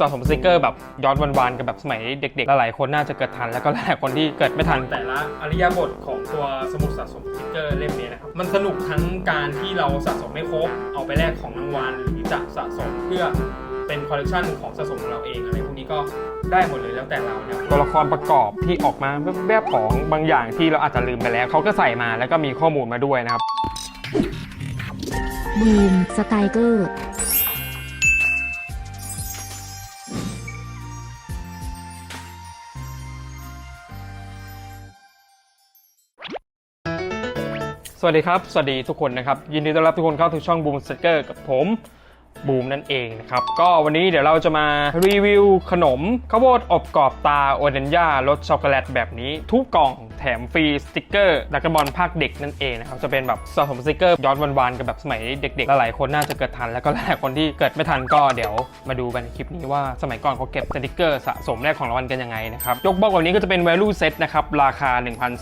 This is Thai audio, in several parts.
สะสมสติกเกอร์แบบย้อนวันๆกับแบบสมัยเด็กๆ หลายๆคนน่าจะเกิดทันแล้วก็หลายๆคนที่เกิดไม่ทันแต่ละอริยบทของตัวสมุดสะสมสติกเกอร์เล่มนี้นะครับมันสนุกทั้งการที่เราสะสมไม่ครบเอาไปแลกของรางวัลหรือจะสะสมเพื่อเป็นคอลเลกชันของสะสมของเราเองอะไรพวกนี้ก็ได้หมดเลยแล้วแต่เราเนี่ยตัวละครประกอบที่ออกมาแบบๆของบางอย่างที่เราอาจจะลืมไปแล้วเขาก็ใส่มาแล้วก็มีข้อมูลมาด้วยนะครับบูมสไตเกอร์ สวัสดีครับ สวัสดีทุกคนนะครับ ยินดีต้อนรับทุกคนเข้าถึงช่องบูมสเกอร์กับผมบูมนั่นเองนะครับ ก็วันนี้เดี๋ยวเราจะมารีวิวขนมข้าวโพดอบกรอบตาโอเดนย่ารสช็อกโกแลตแบบนี้ทุกกล่อง แถมฟรีสติกเกอร์ดักบอลภาคเด็กนั่นเองนะครับจะเป็นแบบสะสมสติกเกอร์ย้อนวันๆกับแบบสมัยเด็กๆ หลายๆคนน่าจะเกิดทัน แล้วก็หลายคนที่เกิดไม่ทันก็เดี๋ยวมาดูกันในคลิปนี้ว่าสมัยก่อนเขาเก็บสติกเกอร์สะสมแลกของรางวัลกันยังไงนะครับยกบล็อกแบบนี้ก็จะเป็น value set นะครับราคา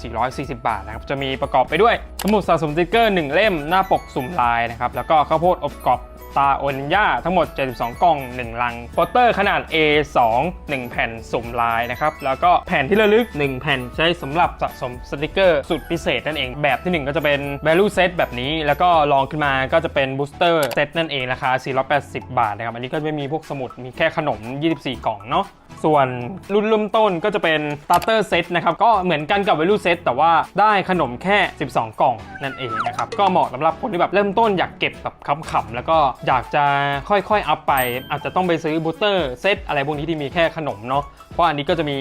1,440 บาทนะครับจะมีประกอบไปด้วยสมุดสะสมสติกเกอร์1เล่มหน้าปกสุ่มลายนะครับแล้วก็ข้าวโพดอบกรอบตาโอนิญาทั้งหมด 72 กล่อง 1 ลังโปสเตอร์ขนาด A2 1 แผ่นสุ่มลายนะครับ แล้วก็แผ่นที่ระลึก 1 แผ่นใช้สำหรับสะสมสติกเกอร์สุดพิเศษนั่นเอง แบบที่ 1 ก็จะเป็น value set แบบนี้ แล้วก็ลองขึ้นมาก็จะเป็น booster set นั่นเองราคา 480 บาทนะครับ อันนี้ก็ไม่มีพวกสมุด มีแค่ขนม 24 กล่องเนาะส่วนรุ่นเริ่มต้นก็จะเป็น starter set นะครับ ก็เหมือนกันกับ value set แต่ว่าได้ขนมแค่ 12 กล่องนั่นเองนะครับ ก็เหมาะสำหรับคนที่แบบเริ่มต้นอยากเก็บแบบขำๆแล้วก็อยากจะค่อยๆอัพไป อาจจะต้องไปซื้อบูสเตอร์เซตอะไรพวกนี้ที่มีแค่ขนมเนาะเพราะอันนี้ก็จะมี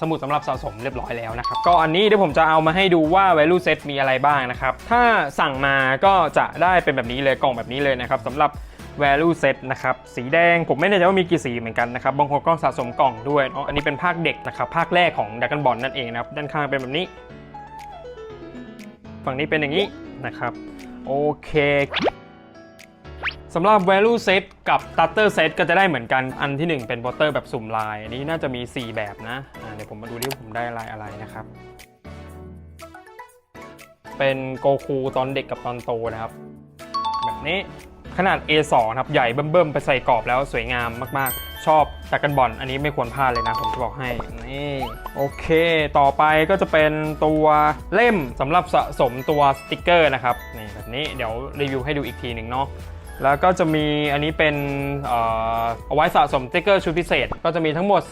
สมุดสำหรับสะสมเรียบร้อยแล้วนะครับก็อันนี้เดี๋ยวผมจะเอามาให้ดูว่า value set มีอะไรบ้างนะครับ ถ้าสั่งมาก็จะได้เป็นแบบนี้เลยกล่องแบบนี้เลยนะครับสำหรับ value set นะครับสีแดงผมไม่แน่ใจว่ามีกี่สีเหมือนกันนะครับบางคนก็สะสมกล่องด้วยเนาะอันนี้เป็นภาคเด็กนะครับภาคแรกของดักกันบอลนั่นเองนะครับด้านข้างเป็นแบบนี้ ฝั่งนี้เป็นอย่างนี้นะครับโอเค สำหรับ value set กับ starter set ก็จะได้เหมือนกัน อันที่ 1 เป็น water แบบสุ่มลาย อันนี้น่าจะมี 4 แบบนะอ่าเดี๋ยวผมมาดูที่ผมได้ลายอะไรนะครับ เป็นโกคูตอนเด็กกับตอนโตนะครับ แบบนี้ขนาด A2 ครับ ใหญ่เบิ่มๆ ไปใส่กรอบแล้วสวยงามมากๆ ชอบดักกันบอลอันนี้ไม่ควรพลาดเลยนะ ผมจะบอกให้ นี่ โอเค ต่อไปก็จะเป็นตัวเล่มสำหรับสะสมตัวสติกเกอร์นะครับ นี่แบบนี้เดี๋ยวรีวิวให้ดูอีกทีหนึ่งเนาะ แล้วก็จะมีอันนี้เป็นเอาไว้สะสมสติกเกอร์ชุดพิเศษ ก็จะมีทั้งหมด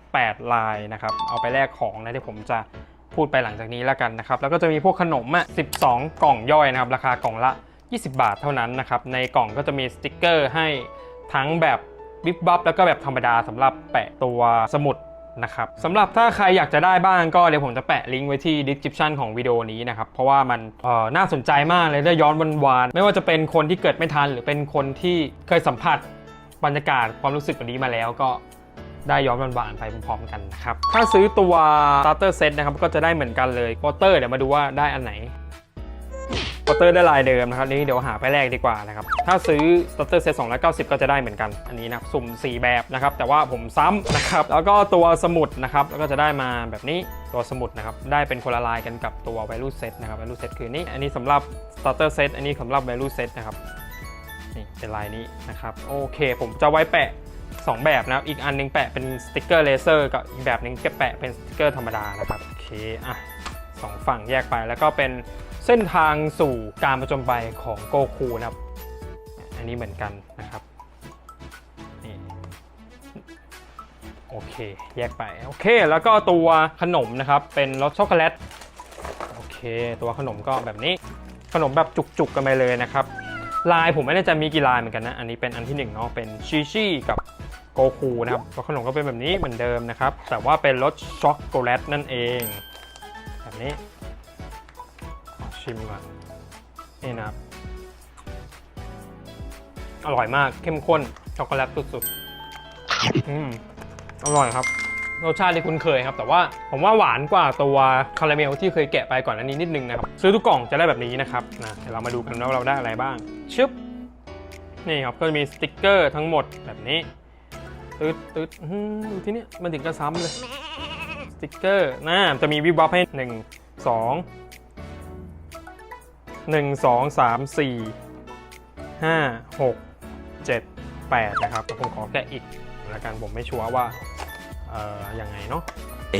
18 ลายนะครับ เอาไปแลกของนะที่ผมจะพูดไปหลังจากนี้แล้วกันนะครับ แล้วก็จะมีพวกขนมอะ12 กล่องย่อยนะครับ ราคากล่องละ 20 บาทเท่านั้นนะครับ ในกล่องก็จะมีสติกเกอร์ให้ทั้งแบบวิบบับแล้วก็แบบธรรมดาสำหรับแปะตัวสมุด นะครับสำหรับถ้าใครอยากจะได้บ้างก็เดี๋ยวผมจะแปะลิงก์ไว้ที่ description ของวิดีโอนี้นะครับเพราะว่ามันน่าสนใจมากเลยได้ย้อนวันวานไม่ว่าจะเป็นคนที่เกิดไม่ทัน หรือเป็นคนที่เคยสัมผัสบรรยากาศความรู้สึกแบบนี้มาแล้วก็ได้ย้อนวันๆไปพร้อมๆกันนะครับ ถ้าซื้อตัว starter set นะครับ ก็จะได้เหมือนกันเลยโปสเตอร์เดี๋ยวมาดูว่าได้อันไหน โปสเตอร์ได้ลายเดิมนะครับนี่เดี๋ยวหาไปแรกดีกว่านะครับถ้าซื้อ starter set 290ก็จะได้เหมือนกัน อันนี้นะสุ่ม 4 แบบนะครับแต่ว่าผมซ้ำนะครับแล้วก็ตัวสมุดนะครับแล้วก็จะได้มาแบบนี้ตัวสมุดนะครับได้เป็นคนละลายกันกับตัว value set นะครับ value set คือนี้อันนี้สำหรับ starter set อันนี้สำหรับ value set นะครับนี่เป็นลายนี้นะครับโอเคผมจะไว้แปะ2 แบบนะครับ อีกอันหนึงแปะเป็นสติกเกอร์เลเซอร์กับอีกแบบหนึงก็แปะเป็นสติกเกอร์ธรรมดานะครับ โอเค อะสองฝั่งแยกไปแล้วก็เป็น เส้นทางสู่การประจนไปของโกคูนะครับ อันนี้เหมือนกันนะครับนี่โอเค แยกไป โอเค แล้วก็ตัวขนมนะครับ เป็นรสช็อกโกแลต โอเค ตัวขนมก็แบบนี้ ขนมแบบจุกๆกันไปเลยนะครับ ลายผมไม่แน่ใจมีกี่ลายเหมือนกันนะ อันนี้เป็นอันที่หนึ่งเนาะ เป็นชิชิกับโกคูนะครับตัวขนมก็เป็นแบบนี้เหมือนเดิมนะครับ แต่ว่าเป็นรสช็อกโกแลตนั่นเอง แบบนี้ ชิมก่อนนี่นะครับ อร่อยมากเข้มข้นช็อกโกแลตสุดๆ อืมอร่อยครับ รสชาติที่คุ้นเคยครับ แต่ว่าผมว่าหวานกว่าตัวคาราเมลที่เคยแกะไปก่อนอันนี้นิดนึงนะครับ ซื้อทุกกล่องจะได้แบบนี้นะครับนะเดี๋ยวเรามาดูกันว่าเราได้อะไรบ้าง ชึบ นี่ครับก็จะมีสติกเกอร์ทั้งหมดแบบนี้ตืดตืดดูที่นี่มันถึงกระซ้ำเลย สติกเกอร์นะจะมีวิบวับให้1 2 1 2 3 4 5 6 7 8 นะครับแต่ผมขอแกะอีกแล้วกันผมไม่ชัวร์ว่าเอ่อยังไงเนาะ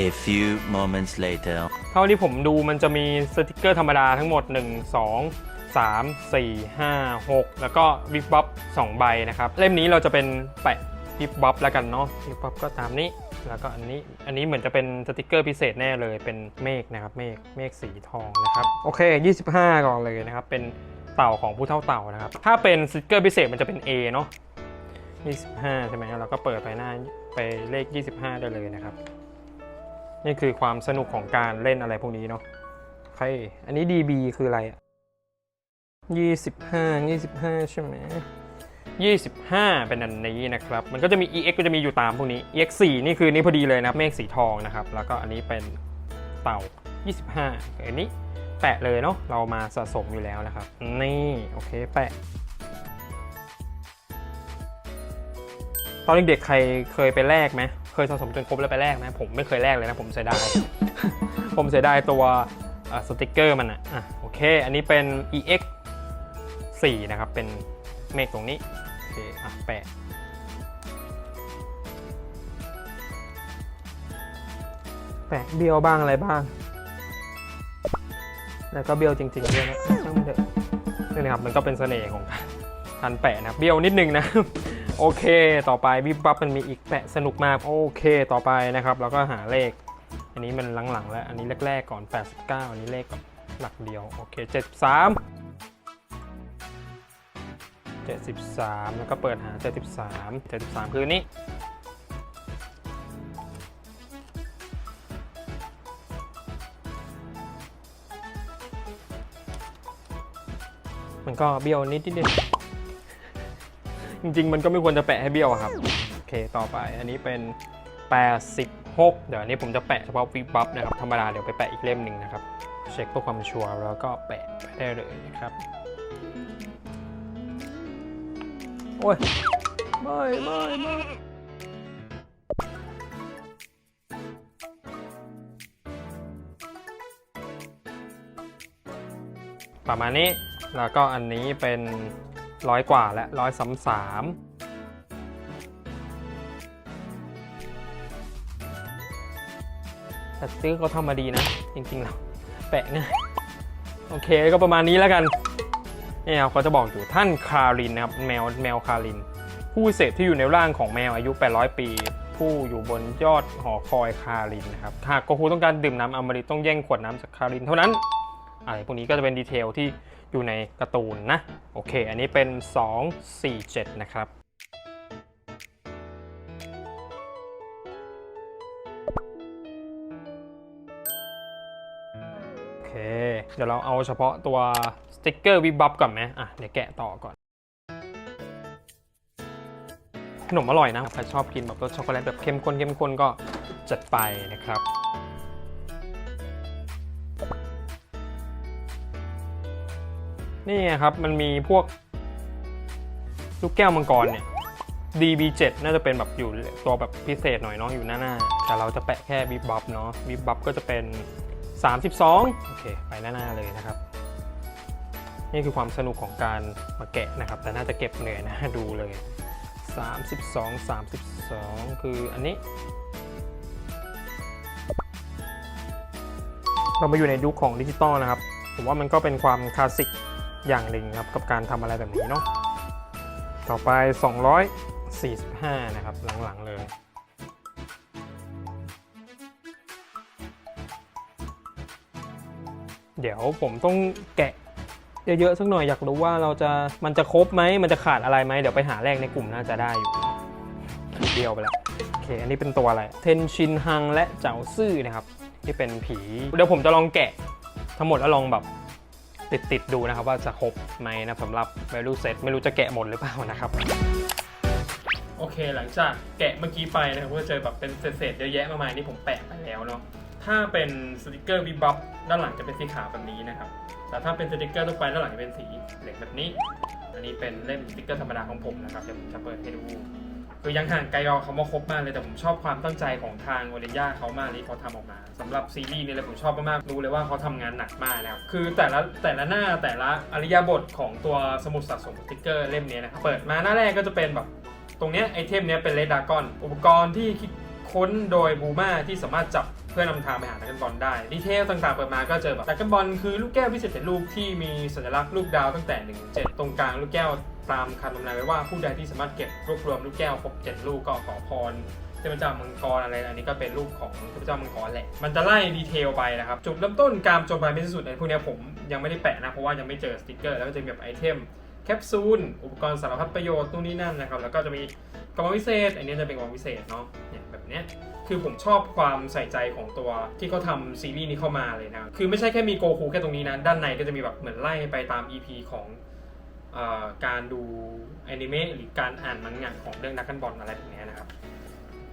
A few moments later. เท่าที่ผมดูมันจะมีสติกเกอร์ธรรมดาทั้งหมด 1 2 3 4 5 6 แล้วก็วิบบับ2ใบนะครับ เล่มนี้เราจะเป็นแปะวิบบับแล้วกันเนาะวิบบับก็ตามนี้ แล้วก็อันนี้อันนี้เหมือนจะเป็นสติกเกอร์พิเศษแน่เลยเป็นเมฆนะครับเมฆเมฆสีทองนะครับโอเค 25 ก่อนเลยนะครับ เป็นเต่าของผู้เท่าเต่านะครับ ถ้าเป็นสติกเกอร์พิเศษมันจะเป็น A เนาะ25 ใช่ไหมเราก็เปิดไปหน้าไปเลข 25 ได้เลยนะครับ นี่คือความสนุกของการเล่นอะไรพวกนี้เนาะโอเคอันนี้ DB คืออะไรอะยี่สิบห้ายี่สิบห้าใช่ไหม ยี่สิบห้าเป็นอันนี้นะครับ มันก็จะมี EX ก็จะมีอยู่ตามพวกนี้ EX 4 นี่คือนี่พอดีเลยนะเมฆสีทองนะครับ แล้วก็อันนี้เป็นเต่า 25อันนี้แปะเลยเนาะ เรามาสะสมอยู่แล้วนะครับ นี่ โอเค แปะ ตอนเด็กๆ ใครเคยไปแลกไหม เคยสะสมจนครบแล้วไปแลกไหม ผมไม่เคยแลกเลยนะ ผมเสียดาย ผมเสียดายตัวสติกเกอร์มันอะอะ โอเค อันนี้เป็น EX 4 นะครับ เป็น เมฆตรงนี้โอเคอะแปะแปะเบี้ยวบ้างอะไรบ้าง แล้วก็เบี้ยวจริงๆด้วยนะช่างมันเถอะนี่นะครับมันก็เป็นเสน่ห์ของการแปะนะเบี้ยวนิดนึงนะโอเค ต่อไปวิบวับมันมีอีกแปะสนุกมากโอเค ต่อไปนะครับแล้วก็หาเลข อันนี้มันหลังๆ แล้ว อันนี้แรกๆก่อน 89 อันนี้เลขแบบหลักเดียว โอเค 73 73 แล้วก็เปิดหา 73 73 คือนี้ มันก็เบี้ยวนิดนิดนึงจริง ๆ มันก็ไม่ควรจะแปะให้เบี้ยวครับ โอเค ต่อไปอันนี้เป็น 86 เดี๋ยวอันนี้ผมจะแปะเฉพาะวิบบับนะครับ ธรรมดาเดี๋ยวไปแปะอีกเล่มหนึ่งนะครับ เช็คเพื่อความชัวร์แล้วก็แปะไปได้เลยนะครับ โอ้ยไม่ไม่ไม่ประมาณนี้แล้วก็อันนี้เป็นร้อยกว่าและร้อยสามสามแต่ซื้อเขาทำมาดีนะ จริงๆแล้วแปะง่ายโอเคก็ประมาณนี้แล้วกัน นี่ครับเขาจะบอกอยู่ท่านคารินนะครับแมวแมวคาริน ผู้เศษที่อยู่ในร่างของแมวอายุ 800 ปี ผู้อยู่บนยอดหอคอยคารินนะครับหากโกคูต้องการดื่มน้ำอมฤตต้องแย่งขวดน้ำจากคารินเท่านั้นอะไรพวกนี้ก็จะเป็นดีเทลที่อยู่ในการ์ตูนนะ โอเค อันนี้เป็น 247 นะครับ เค เดี๋ยวเราเอาเฉพาะตัวสติ๊กเกอร์วิบบับก่อนไหมอะ เดี๋ยวแกะต่อก่อน ขนมอร่อยนะ ใครชอบกินแบบรสช็อกโกแลตแบบเข้มข้นเข้มข้นก็จัดไปนะครับนี่ครับ มันมีพวก ลูกแก้วมังกรเนี่ย DB7 น่าจะเป็นแบบอยู่ตัวแบบพิเศษหน่อยเนาะอยู่หน้าหน้า แต่เราจะแปะแค่บิบบับเนาะบิบบับก็จะเป็น 32 โอเค ไปหน้า ๆ เลยนะครับ นี่คือความสนุกของการมาแกะนะครับ แต่น่าจะเก็บเหนื่อยนะ ดูเลย 32 32 คืออันนี้ เรามาอยู่ในยุคของดิจิตอลนะครับ ผมว่ามันก็เป็นความคลาสสิกอย่างหนึ่งครับ กับการทำอะไรแบบนี้เนาะ ต่อไป 245 นะครับ หลัง ๆ เลย เดี๋ยวผมต้องแกะเยอะๆสักหน่อยอยากรู้ว่าเราจะมันจะครบไหมมันจะขาดอะไรไหมเดี๋ยวไปหาแรกในกลุ่มน่าจะได้อยู่เดียวไปแล้วโอเค อันนี้เป็นตัวอะไรเทนชินฮังและเจ้าซื่อนะครับ ที่เป็นผี เดี๋ยวผมจะลองแกะ ทั้งหมดแล้วลองแบบติดติดๆดูนะครับ ว่าจะครบไหมนะสำหรับ value set ไม่รู้จะแกะหมดหรือเปล่านะครับ โอเคหลังจากแกะเมื่อกี้ไปนะครับก็เจอแบบเป็นเศษๆเยอะแยะมากมายนี่ผมแปะไปแล้วเนาะ ถ้าเป็นสติกเกอร์วิบับด้านหลังจะเป็นสีขาวแบบนี้นะครับ แต่ถ้าเป็นสติกเกอร์ทั่วไปด้านหลังจะเป็นสีเหลืองแบบนี้ อันนี้เป็นเล่มสติกเกอร์ธรรมดาของผมนะครับ เดี๋ยวผมจะเปิดให้ดู คือยังห่างไกลรอคำว่าครบมากเลย แต่ผมชอบความตั้งใจของทางโอเดย่าเขามากที่เขาทำออกมาสำหรับซีรีส์นี้เลยผมชอบมากๆ รู้เลยว่าเขาทำงานหนักมากนะครับคือแต่ละแต่ละหน้าแต่ละอริยบทของตัวสมุดสะสมสติกเกอร์เล่มนี้นะครับ เปิดมาหน้าแรกก็จะเป็นแบบ ตรงเนี้ยไอเทมเนี้ยเป็นเลดดากอน อุปกรณ์ที่คิดค้นโดยบูมาที่สามารถจับ พื่อนำทางไปหาดักกันบอลได้ดีเทลต่างๆเปิดมาก็เจอแบบดักกันบอลคือลูกแก้วพิเศษเป็นลูกที่มีสัญลักษณ์ลูกดาวตั้งแต่1ถึง7ตรงกลางลูกแก้วตามคำทำนายไว้ว่าผู้ใดที่สามารถเก็บรวบรวมลูกแก้วครบ7ลูกก็ขอพรเทพเจ้ามังกรอะไร อันนี้ก็เป็นรูปของเทพเจ้ามังกรแหละ มันจะไล่ดีเทลไปนะครับ จุดเริ่มต้นการจมตีไม่สิ้นสุดในพวกเนี้ยผมยังไม่ได้แปะนะ เพราะว่ายังไม่เจอสติกเกอร์ แล้วก็จะมีแบบไอเทมแคปซูล อุปกรณ์สารพัดประโยชน์นู่นนี่นั่นนะครับ แล้วก็จะมีกระบอกพิเศษ อันนี้จะเป็นกระบอกพิเศษเนาะ เนี่ยแบบเนี้ย คือผมชอบความใส่ใจของตัวที่เขาทำซีรีส์นี้เข้ามาเลยนะ คือไม่ใช่แค่มีโกคูแค่ตรงนี้นะ ด้านในก็จะมีแบบเหมือนไล่ไปตาม EP ของอการดูแอนิเมะหรือการอ่านมังงะของเรื่องนักกันบอลอะไรแบบนี้นะครับ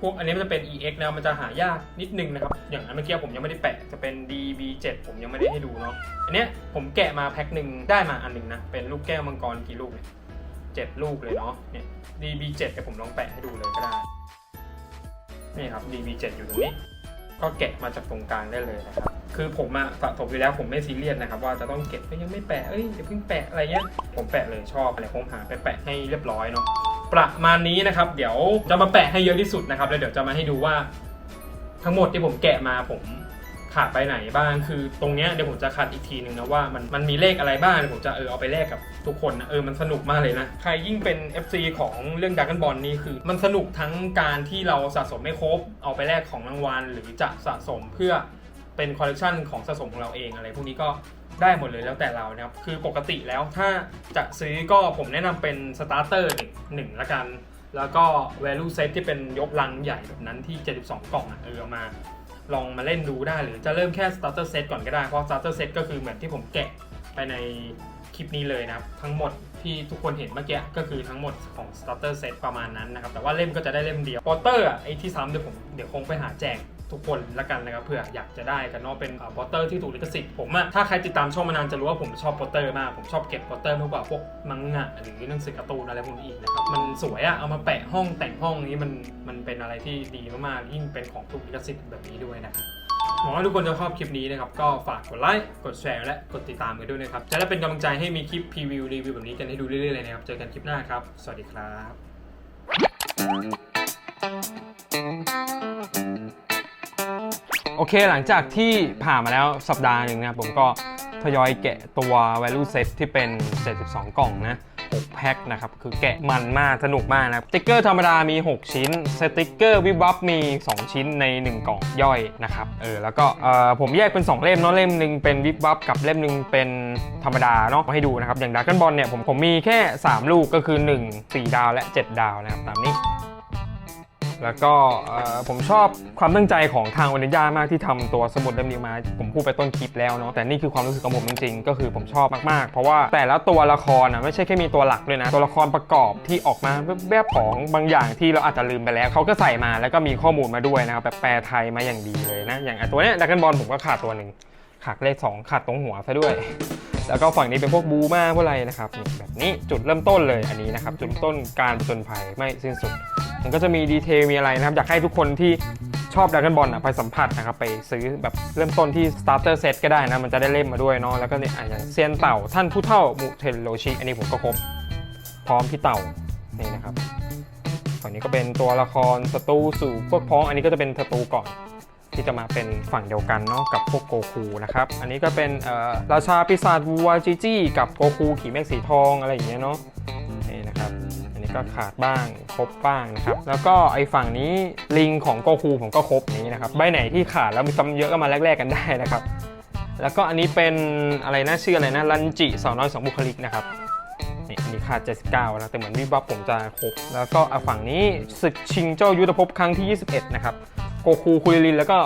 พวกอันนี้มันจะเป็น EX นะมันจะหายากนิดนึงนะครับ อย่างอันเมื่อกี้ผมยังไม่ได้แปะ จะเป็น DB7 ผมยังไม่ได้ให้ดูเนาะ อันเนี้ยผมแกะมาแพ็คหนึ่งได้มาอันหนึ่งนะ เป็นลูกแก้วมังกรกี่ลูกเนี่ยเจ็ดลูกเลยเนาะ เนี่ย DB7 เดี๋ยวผมลองแปะให้ดูเลยก็ได้ นี่ครับ DB7 อยู่ตรงนี้ ก็แกะมาจากตรงกลางได้เลยนะครับ คือผมอะสะสมอยู่แล้วผมไม่ซีเรียสนะครับ ว่าจะต้องเก็บไปยังไม่แปะ เอ้ยอย่าเพิ่งแปะอะไรเงี้ย ผมแปะเลยชอบอะไรผมหาไปแปะให้เรียบร้อยเนาะ ประมาณนี้นะครับ เดี๋ยวจะมาแปะให้เยอะที่สุดนะครับ แล้วเดี๋ยวจะมาให้ดูว่า ทั้งหมดที่ผมแกะมาผม ขาดไปไหนบ้าง คือตรงเนี้ยเดี๋ยวผมจะคัดอีกทีหนึ่งนะว่ามันมันมีเลขอะไรบ้างเดี๋ยวผมจะเออเอาไปแลกกับทุกคนนะเออมันสนุกมากเลยนะ ใครยิ่งเป็น FC ของเรื่องดักกันบอลนี่คือ มันสนุกทั้งการที่เราสะสมไม่ครบ เอาไปแลกของรางวัลหรือจะสะสมเพื่อเป็นคอลเลกชันของสะสมของเราเองอะไรพวกนี้ก็ได้หมดเลยแล้วแต่เรานะครับ คือปกติแล้วถ้าจะซื้อก็ผมแนะนำเป็นสตาร์เตอร์หนึ่งหนึ่งละกัน แล้วก็ value set ที่เป็นยกลังใหญ่แบบนั้นที่ 72 กล่องอะเออมา ลองมาเล่นดูได้หรือจะเริ่มแค่ starter set ก่อนก็ได้ เพราะ starter set ก็คือเหมือนที่ผมแกะไปในคลิปนี้เลยนะครับ ทั้งหมดที่ทุกคนเห็นเมื่อกี้ก็คือทั้งหมดของ starter set ประมาณนั้นนะครับ แต่ว่าเล่มก็จะได้เล่มเดียว porter อะไอ้ที่ซ้ำเดี๋ยวผมเดี๋ยวคงไปหาแจก ทุกคนละกันนะครับเผื่ออยากจะได้กันเนาะเป็นโปสเตอร์ที่ถูกลิขสิทธิ์ผมอะถ้าใครติดตามช่องมานานจะรู้ว่าผมชอบโปสเตอร์มาก ผมชอบเก็บโปสเตอร์มากกว่าพวกมังงะหรือหนังสือการ์ตูนอะไรพวกนี้อีกนะครับมันสวยอะเอามาแปะห้องแต่งห้องนี้มันมันเป็นอะไรที่ดีมากๆยิ่งเป็นของถูกลิขสิทธิ์แบบนี้ด้วยนะครับหวังว่าทุกคนจะชอบคลิปนี้นะครับ ก็ฝากกดไลค์ กดแชร์ และกดติดตามกันด้วยนะครับ จะได้เป็นกำลังใจให้มีคลิปพรีวิวรีวิวแบบนี้กันให้ดูเรื่อยๆเลยนะครับ เจอกันคลิปหน้าครับ สวัสดีครับ โอเคหลังจากที่ผ่านมาแล้วสัปดาห์หนึ่งนะผมก็ทยอยแกะตัว value set ที่เป็น 72 กล่องนะ 6 แพ็คนะครับ คือแกะมันมาก สนุกมากนะครับสติกเกอร์ธรรมดามี 6 ชิ้น สติกเกอร์วิบวับมี 2 ชิ้นใน 1 กล่องย่อยนะครับ เออ แล้วก็เออผมแยกเป็น 2 เล่มเนาะเล่มหนึ่งเป็นวิบวับกับเล่มหนึ่งเป็นธรรมดาเนาะมาให้ดูนะครับ อย่างดักกันบอลเนี่ยผมผมมีแค่ 3 ลูกก็คือ 1 4 ดาวและ 7 ดาวนะครับตามนี้ แล้วก็ผมชอบความตั้งใจของทางวนิยามากที่ทำตัวสมุดเล่มนี้มา ผมพูดไปต้นคลิปแล้วเนาะแต่นี่คือความรู้สึกของผมจริงๆ ก็คือผมชอบมากๆ เพราะว่าแต่ละตัวละครอะไม่ใช่แค่มีตัวหลักด้วยนะ ตัวละครประกอบที่ออกมาแบบๆของบางอย่างที่เราอาจจะลืมไปแล้วเขาก็ใส่มาแล้วก็มีข้อมูลมาด้วยนะครับแบบแปลไทยมาอย่างดีเลยนะอย่างตัวเนี้ยดักกันบอลผมก็ขาดตัวหนึ่ง ขาดเลขสองขาดตรงหัวซะด้วย แล้วก็ฝั่งนี้เป็นพวกบูมาพวกอะไรนะครับแบบนี้จุดเริ่มต้นเลยอันนี้นะครับ จุดเริ่มต้นการจญภัยไม่สิ้นสุด มันก็จะมีดีเทลมีอะไรนะครับ อยากให้ทุกคนที่ชอบดักกันบอลไปสัมผัสนะครับไปซื้อแบบเริ่มต้นที่ starter set ก็ได้นะ มันจะได้เล่มมาด้วยเนาะแล้วก็เนี่ยอย่างเซียนเต่าท่านผู้เท่ามุเทนโรชิอันนี้ผมก็ครบพร้อมพี่เต่านี่นะครับฝั่งนี้ก็เป็นตัวละครศัตรูสู่พวกพ้องอันนี้ก็จะเป็นศัตรูก่อน ที่จะมาเป็นฝั่งเดียวกันเนาะกับพวกโกคูนะครับอันนี้ก็เป็นราชาปีศาจวัวจีจี้กับโกคูขี่เมฆสีทองอะไรอย่างเงี้ยเนาะนี่นะครับอันนี้ก็ขาดบ้างครบบ้างนะครับแล้วก็ไอฝั่งนี้ลิงของโกคูผมก็ครบนี้นะครับใบไหนที่ขาดแล้วมีซ้ำเยอะก็มาแลกๆกันได้นะครับแล้วก็อันนี้เป็นอะไรนะชื่ออะไรนะรันจิสาวน้อยสองบุคลิกนะครับ ขาด 79 นะแต่เหมือนวิบับผมจะครบ แล้วก็ฝั่งนี้ศึกชิงเจ้ายุทธภพครั้งที่ 21 นะครับ โกคูคุยลินแล้วก็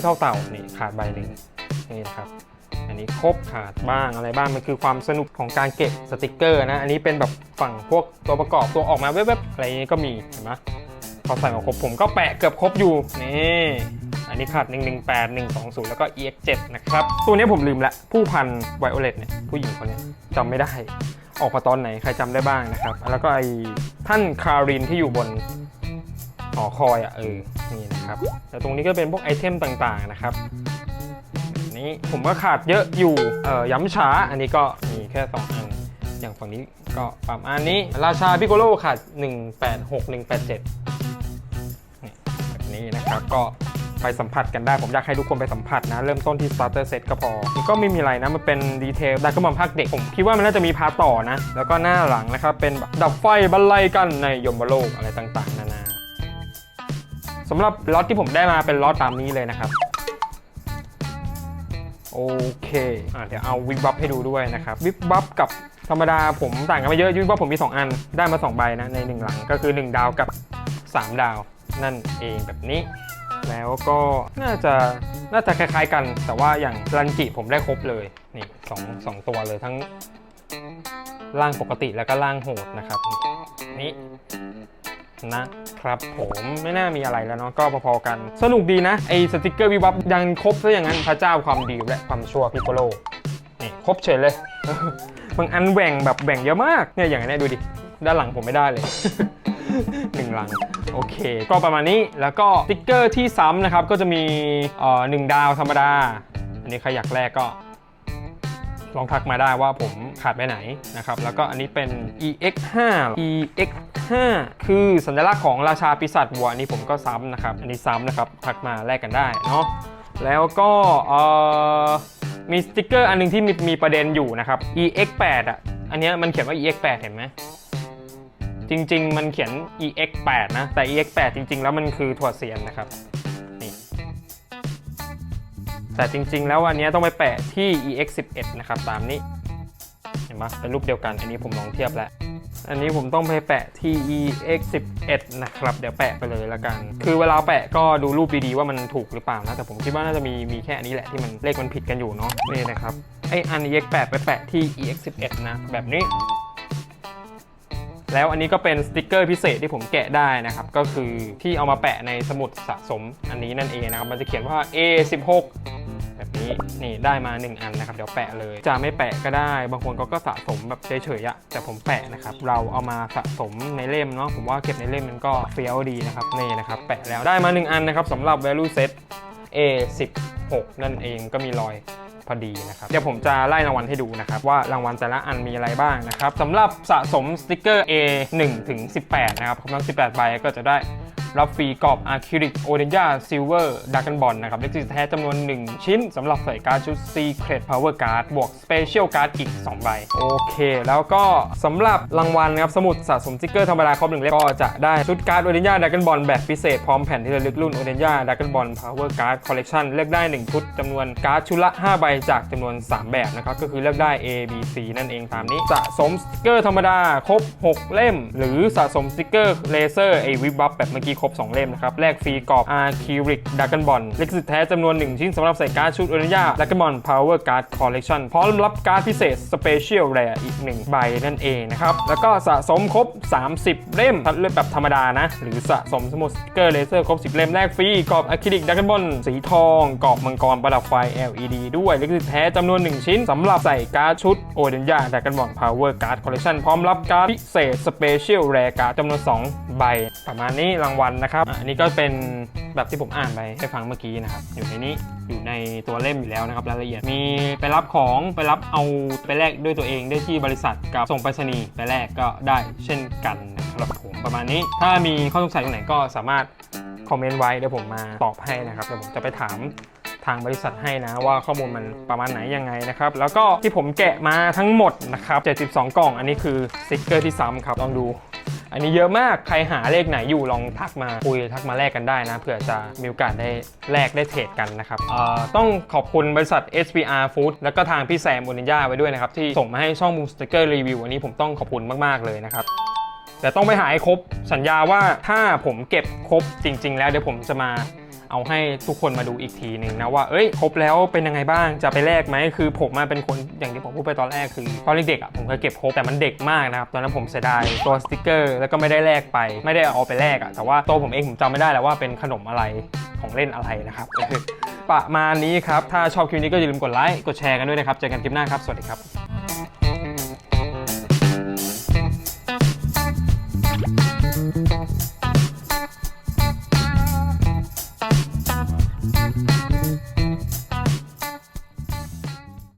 เท่าเต่านี่ขาดใบหนึ่งนี่นะครับ อันนี้ครบขาดบ้างอะไรบ้าง มันคือความสนุกของการเก็บสติกเกอร์นะ อันนี้เป็นแบบฝั่งพวกตัวประกอบตัวออกมาเว็บๆอะไรนี้ก็มีเห็นไหมพอใส่มาครบผมก็แปะเกือบครบอยู่นี่อันนี้ขาด 118 120 แล้วก็ EX7 นะครับ ตัวนี้ผมลืมละ ผู้พันไวโอเลตเนี่ย ผู้หญิงคนนี้จำไม่ได้ ออกมาตอนไหนใครจำได้บ้างนะครับ แล้วก็ไอ้ท่านคารินที่อยู่บนหอคอยอะเออนี่นะครับแล้วตรงนี้ก็เป็นพวกไอเทมต่างๆนะครับนี้ผมก็ขาดเยอะอยู่เอ่อย้ำช้าอันนี้ก็มีแค่ 2 อัน อย่างฝั่งนี้ก็ประมาณนี้ราชาพิโกโลค่ะ186 187นี่แบบนี้นะครับก็ ไปสัมผัสกันได้ ผมอยากให้ทุกคนไปสัมผัสนะ เริ่มต้นที่ starter set ก็พอมันก็ไม่มีอะไรนะ มันเป็นดีเทลดักกระหม่อมภาคเด็ก ผมคิดว่ามันน่าจะมีพาต่อนะ แล้วก็หน้าหลังนะครับ เป็นดับไฟบรรลัยกันในยมโลกอะไรต่างๆ นานาสำหรับล็อตที่ผมได้มาเป็นล็อตตามนี้เลยนะครับโอเคอะเดี๋ยวเอาวิบวับให้ดูด้วยนะครับวิบวับกับธรรมดาผมต่างกันไม่เยอะวิบวับผมมี 2 อันได้มา 2 ใบนะใน 1 หลังก็คือ 1 ดาวกับ 3 ดาวนั่นเองแบบนี้ แล้วก็น่าจะน่าจะคล้ายๆกัน แต่ว่าอย่างรันจิผมได้ครบเลยนี่สองสองตัวเลยทั้งร่างปกติแล้วก็ร่างโหดนะครับ นี่นะครับผมไม่น่ามีอะไรแล้วเนาะก็พอๆกัน สนุกดีนะไอสติกเกอร์วิบับยังครบซะอย่างนั้นพระเจ้าความดีและความชั่วพิโกโลนี่ครบเฉยเลยบางอันแหว่งแบบแหว่งเยอะมากเนี่ยอย่างนี้ดูดิด้านหลังผมไม่ได้เลย หนึ่งลัง โอเค ก็ประมาณนี้แล้วก็สติ๊กเกอร์ที่ซ้ำนะครับ ก็จะมีเอ่อหนึ่งดาวธรรมดา อันนี้ใครอยากแรกก็ ลองทักมาได้ว่าผมขาดไปไหนนะครับ แล้วก็อันนี้เป็น EX5 EX5 คือสัญลักษณ์ของราชาปีศาจวัวอันนี้ผมก็ซ้ำนะครับ อันนี้ซ้ำนะครับ ทักมาแลกกันได้เนาะแล้วก็เอ่อมีสติ๊กเกอร์อันหนึงที่มีมีประเด็นอยู่นะครับ EX8 อะ อันเนี้ยมันเขียนว่า EX8 เห็นไหม จริง ๆ มันเขียน EX8 นะ แต่ EX8 จริง ๆ แล้วมันคือถั่วเสียนนะครับนี่แต่จริง ๆ แล้วอันนี้ต้องไปแปะที่ EX11 นะครับตามนี้ เห็นปะเป็นรูปเดียวกัน อันนี้ผมลองเทียบแล้วอันนี้ผมต้องไปแปะที่ EX11 นะครับ เดี๋ยวแปะไปเลยละกัน คือเวลาแปะก็ดูรูปดีๆว่ามันถูกหรือเปล่านะ แต่ผมคิดว่าน่าจะมีมีแค่อันนี้แหละที่มันเลขมันผิดกันอยู่เนาะ นี่นะครับ ไออัน EX8 ไปแปะที่ EX11 นะ แบบนี้ แล้วอันนี้ก็เป็นสติกเกอร์พิเศษที่ผมแกะได้นะครับ ก็คือที่เอามาแปะในสมุดสะสมอันนี้นั่นเองนะครับ มันจะเขียนว่า A16 แบบนี้นี่ได้มา 1 อันนะครับ เดี๋ยวแปะเลย จะไม่แปะก็ได้ บางคนก็ก็สะสมแบบเฉยๆอะแต่ผมแปะนะครับ เราเอามาสะสมในเล่มเนาะผมว่าเก็บในเล่มมันก็เฟี้ยวดีนะครับนี่นะครับ แปะแล้วได้มา 1 อันนะครับสำหรับ value set A16 นั่นเองก็มีรอย พอดีนะครับ เดี๋ยวผมจะไล่รางวัลให้ดูนะครับ ว่ารางวัลแต่ละอันมีอะไรบ้างนะครับสำหรับสะสมสติกเกอร์ A1 ถึง18 นะครับครบทั้ง18 ใบก็จะได้ รับฟรีกรอบอะคริลิกโอเดนยาซิลเวอร์ดักกันบอลนะครับเลขที่แท้จำนวน 1 ชิ้นสำหรับใส่การ์ดชุด Secret Power Card บวก Special Card อีก 2 ใบ โอเค แล้วก็สำหรับรางวัลนะครับ สมุดสะสมสติกเกอร์ธรรมดาครบหนึ่งเล่มก็จะได้ชุดการ์ดโอเดนยาดักกันบอลแบบพิเศษ พร้อมแผ่นที่ระลึกรุ่นโอเดนยาดักกันบอล Power Card Collection เลือกได้ 1 ชุดจำนวนการ์ดชุดละ 5 ใบจากจำนวน 3 แบบนะครับก็คือเลือกได้ A B C นั่นเองตามนี้สะสมสติกเกอร์ธรรมดาครบ 6 เล่ม หรือสะสมสติกเกอร์เลเซอร์ไอวิบวับแบบเมื่อกี้รบ 2 เล่มนะครับ แลกฟรีกรอบอาร์คิริกดักกันบอลลิขสิทธิ์แท้จำนวน 1 ชิ้นสำหรับใส่การ์ดชุดอเดนยาดักกันบอล Power Card Collection พร้อมรับการ์ดพิเศษ Special Rare อีก 1 ใบนั่นเองนะครับ แล้วก็สะสมครบ 30 เล่มทัดเลือกแบบธรรมดานะ หรือสะสมสมุดสติกเกอร์เลเซอร์ครบ 10 เล่มแลกฟรีกรอบอะคริลิกดักกันบอลสีทองกรอบมังกรประดับไฟ LED ด้วยลิขสิทธิ์แท้จำนวน 1 ชิ้นสำหรับใส่การ์ดชุดโอเดนยาดักกันบอล Power Card Collection พร้อมรับการ์ดพิเศษ Special Rare การ์ดจำนวน 2 ใบ ประมาณนี้รางวัลนะครับอันนี้ก็เป็นแบบที่ผมอ่านไปให้ฟังเมื่อกี้นะครับ อยู่ในนี้อยู่ในตัวเล่มอยู่แล้วนะครับรายละเอียดมีไปรับของไปรับเอาไปแลกด้วยตัวเองได้ที่บริษัทกับส่งไปรษณีย์ไปแลกก็ได้เช่นกันนะครับผมประมาณนี้ ถ้ามีข้อสงสัยตรงไหนก็สามารถคอมเมนต์ไว้เดี๋ยวผมมาตอบให้นะครับเดี๋ยวผมจะไปถามทางบริษัทให้นะว่าข้อมูลมันประมาณไหนยังไงนะครับ แล้วก็ที่ผมแกะมาทั้งหมดนะครับ 72 กล่อง อันนี้คือสติกเกอร์ที่ซ้ำครับลองดู อันนี้เยอะมาก ใครหาเลขไหนอยู่ลองทักมาคุยทักมาแลกกันได้นะเผื่อจะมีโอกาสได้แลกได้เทรดกันนะครับต้องขอบคุณบริษัท SPR Food แล้วก็ทางพี่แซมโอนิญญาไว้ด้วยนะครับที่ส่งมาให้ช่องมูสติกเกอร์รีวิวอันนี้ผมต้องขอบคุณมากๆเลยนะครับแต่ต้องไปหาให้ครบสัญญาว่าถ้าผมเก็บครบจริง ๆ แล้วเดี๋ยวผมจะมา เอาให้ทุกคนมาดูอีกทีหนึ่งนะว่า เอ้ย ครบแล้วเป็นยังไงบ้าง จะไปแลกไหม คือผมมาเป็นคนอย่างที่ผมพูดไปตอนแรกคือตอนเด็กๆอะผมเคยเก็บครบแต่มันเด็กมากนะครับ ตอนนั้นผมเสียดายตัวสติกเกอร์ แล้วก็ไม่ได้แลกไป ไม่ได้เอาไปแลกอะ แต่ว่าตัวผมเองผมจำไม่ได้แล้วว่าเป็นขนมอะไรของเล่นอะไรนะครับประมาณนี้ครับ ถ้าชอบคลิปนี้ก็อย่าลืมกดไลค์ กดแชร์กันด้วยนะครับ เจอกันคลิปหน้าครับ สวัสดีครับ